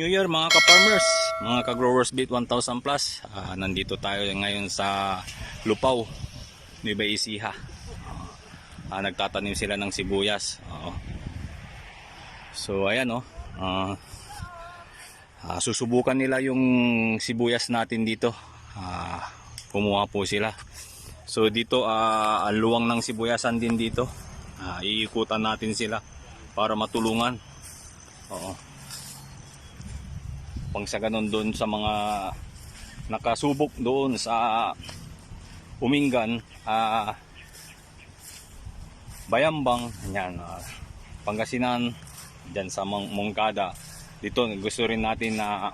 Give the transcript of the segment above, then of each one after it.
New Year mga ka-farmers, mga ka-growers beat 1000 plus. Ah, nandito tayo ngayon sa Lupaw, Nueva Ecija. Ah, nagtatanim sila ng sibuyas. Oo. So ayan oh. Ah, ah, susubukan nila yung sibuyas natin dito. Ah, kumuha po sila. So dito ah, ang luwang ng sibuyasan din dito. Ah, iikutan natin sila para matulungan. Oo pang sa ganun doon sa mga nakasubok doon sa Umingan, ah Bayambang, yan, ah, Pangasinan, dyan sa Mong Mongkada. Dito gusto rin natin na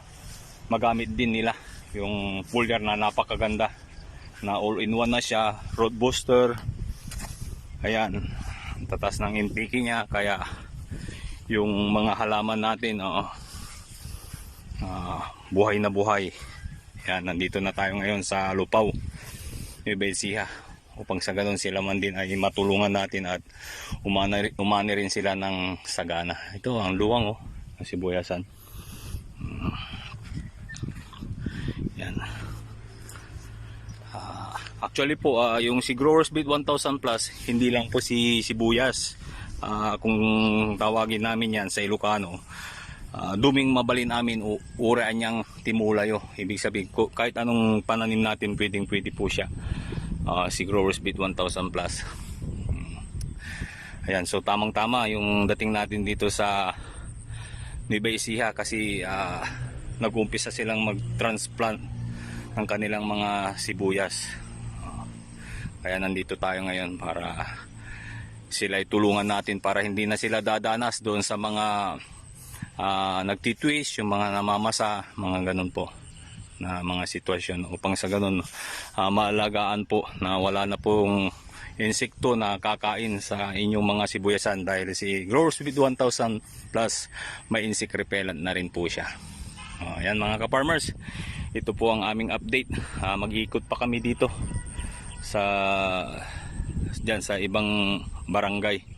magamit din nila yung puller na napakaganda na all-in-one na siya, road booster. Ayan, tatas ng NPK niya kaya yung mga halaman natin, oo, Ah, buhay na buhay. Yan, nandito na tayo ngayon sa Lupaw, Nueva Ecija upang sa ganun sila man din ay matulungan natin at umana, umani rin sila ng sagana. Ito ang luwang oh, ng sibuyasan. Mm. Yan. Ah, actually po, ah, yung si Growers Beat 1000 Plus, hindi lang po si sibuyas. Ah, kung tawagin namin yan sa Ilocano, Ah, duming mabalin amin uraan niyang timulayo. Ibig sabihin ko kahit anong pananim natin pwedeng pwede po siya. Ah, si Growers Beat 1000 plus. Mm. Ayan, so tamang tama yung dating natin dito sa Nueva Ecija kasi ah, nag-umpisa silang mag-transplant ng kanilang mga sibuyas. Kaya nandito tayo ngayon para sila tulungan natin para hindi na sila dadanas doon sa mga ah nagtitwist, yung mga namamasa, mga ganun po na mga sitwasyon upang sa ganun ah, maalagaan po na wala na pong insekto na kakain sa inyong mga sibuyasan dahil si Growers with 1000 plus may insect repellent na rin po siya. Oh, ayan mga ka-farmers, ito po ang aming update. Ah, mag-iikot pa kami dito sa diyan sa ibang barangay.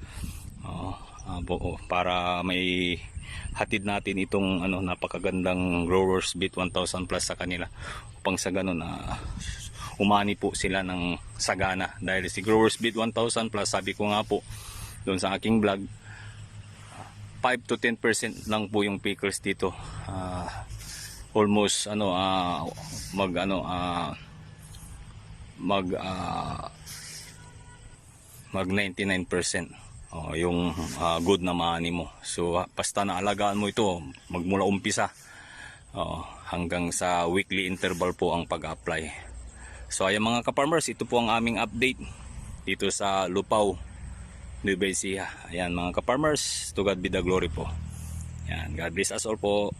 Ah, po, para may hatid natin itong ano napakagandang growers beat 1000 plus sa kanila. Upang sa ganun na umani po sila ng sagana. Dahil si growers beat 1000 plus sabi ko nga po doon sa aking vlog 5 to 10% lang po yung pickles dito. Ah, almost ano ah, mag ano ah, mag ah, mag 99% Oh, yung ah, good na maani mo. So ah, basta naalagaan mo ito magmula umpisa oh, hanggang sa weekly interval po ang pag-apply. So ayan mga ka-farmers, ito po ang aming update dito sa Lupaw, Nueva Ecija. Ayan mga ka-farmers, to God be the glory po. Ayan, God bless us all po.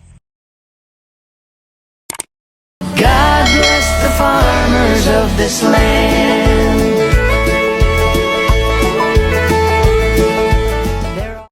God bless the farmers of this land.